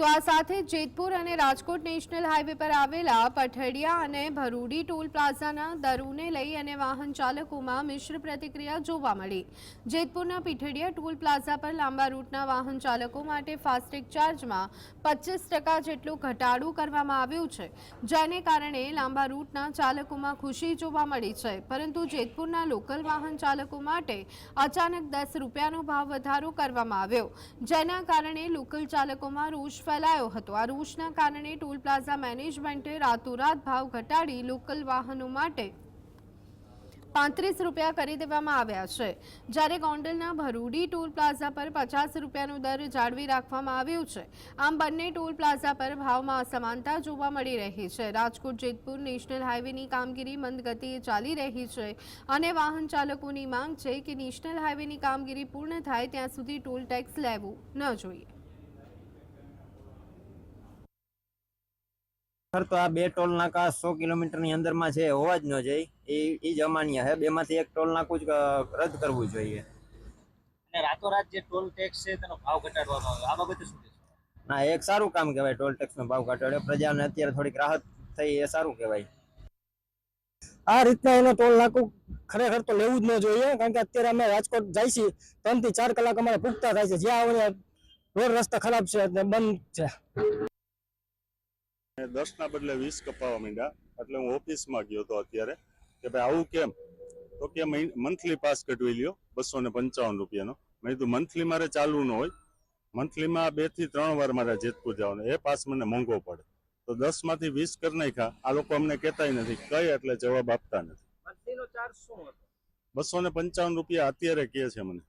તો આ સાથે જેતપુર અને રાજકોટ નેશનલ હાઈવે પર આવેલા પઠડિયા અને ભરૂડી ટોલ પ્લાઝાના દરોને લઈ અને વાહન ચાલકોમાં મિશ્ર પ્રતિક્રિયા જોવા મળી. જેતપુરના પીઠડિયા ટોલ પ્લાઝા પર લાંબા રૂટના વાહન ચાલકો માટે ફાસ્ટેગ ચાર્જમાં પચીસ ટકા જેટલો ઘટાડો કરવામાં આવ્યો છે, જેને કારણે લાંબા રૂટના ચાલકોમાં ખુશી જોવા મળી છે. પરંતુ જેતપુરના લોકલ વાહન ચાલકો માટે અચાનક દસ રૂપિયાનો ભાવ વધારો કરવામાં આવ્યો, જેના કારણે લોકલ ચાલકોમાં રોષ ફેલાયો હતો. આ રોષના કારણે ટોલ પ્લાઝા મેનેજમેન્ટે રાતોરાત ભાવ ઘટાડી લોકલ વાહનો માટે પાંત્રીસ રૂપિયા કરી દેવામાં આવ્યા છે. જ્યારે ગોંડલના ભરૂડી ટોલ પ્લાઝા પર પચાસ રૂપિયાનો દર જાળવી રાખવામાં આવ્યો છે. આમ બંને ટોલ પ્લાઝા પર ભાવમાં અસમાનતા જોવા મળી રહી છે. રાજકોટ, જેતપુર નેશનલ હાઈવેની કામગીરી મંદ ગતિએ ચાલી રહી છે અને વાહન ચાલકોની માંગ છે કે નેશનલ હાઈવેની કામગીરી પૂર્ણ થાય ત્યાં સુધી ટોલ ટેક્સ લેવું ન જોઈએ. ખર તો આ બે ટોલ નાકા સો કિલોમીટરની અંદરમાં છે હોવા જ ન જાય એ એ જ અમાન્ય છે. બેમાંથી એક ટોલ નાકું જ રદ કરવું જોઈએ. અને રાતોરાત જે ટોલ ટેક્સ છે તેનો ભાવ ઘટાડવામાં આવ્યો આ બાબતે શું કહેશો? ના એક સારું કામ કહેવાય ટોલ ટેક્સનો ભાવ ઘટાડ્યો. પ્રજાને અત્યારે થોડીક રાહત થઈ એ સારું કહેવાય. આ રીતના એનો ટોલ નાકું ખરેખર તો લેવું જ ન જોઈએ કારણ કે અત્યારે અમે રાજકોટ જાય છીએ ત્રણથી ચાર કલાક અમારે પૂગતા થાય છે. જ્યાં આવડે રોડ રસ્તા ખરાબ છે બંધ છે. દસ ના બદલે વીસ કપાવા માંડ્યા. એટલે હું ઓફિસમાં ગયો હતો અત્યારે. કે ભાઈ આવું કેમ? તો કે મંથલી પાસ કઢવી લ્યો બસો ને પંચાવન રૂપિયાનો. મેં કીધું મંથલી મારે ચાલુ ન હોય. મંથલીમાં બેથી ત્રણ વાર મારે જેતપુર જવાનું. એ પાસ મને મોંઘો પડે. તો દસમાંથી વીસ કરી નાખ્યા. આ લોકો અમને કહેતાય નથી. કઈ એટલે જવાબ આપતા નથી. બસો ને પંચાવન રૂપિયા અત્યારે કહે છે મને.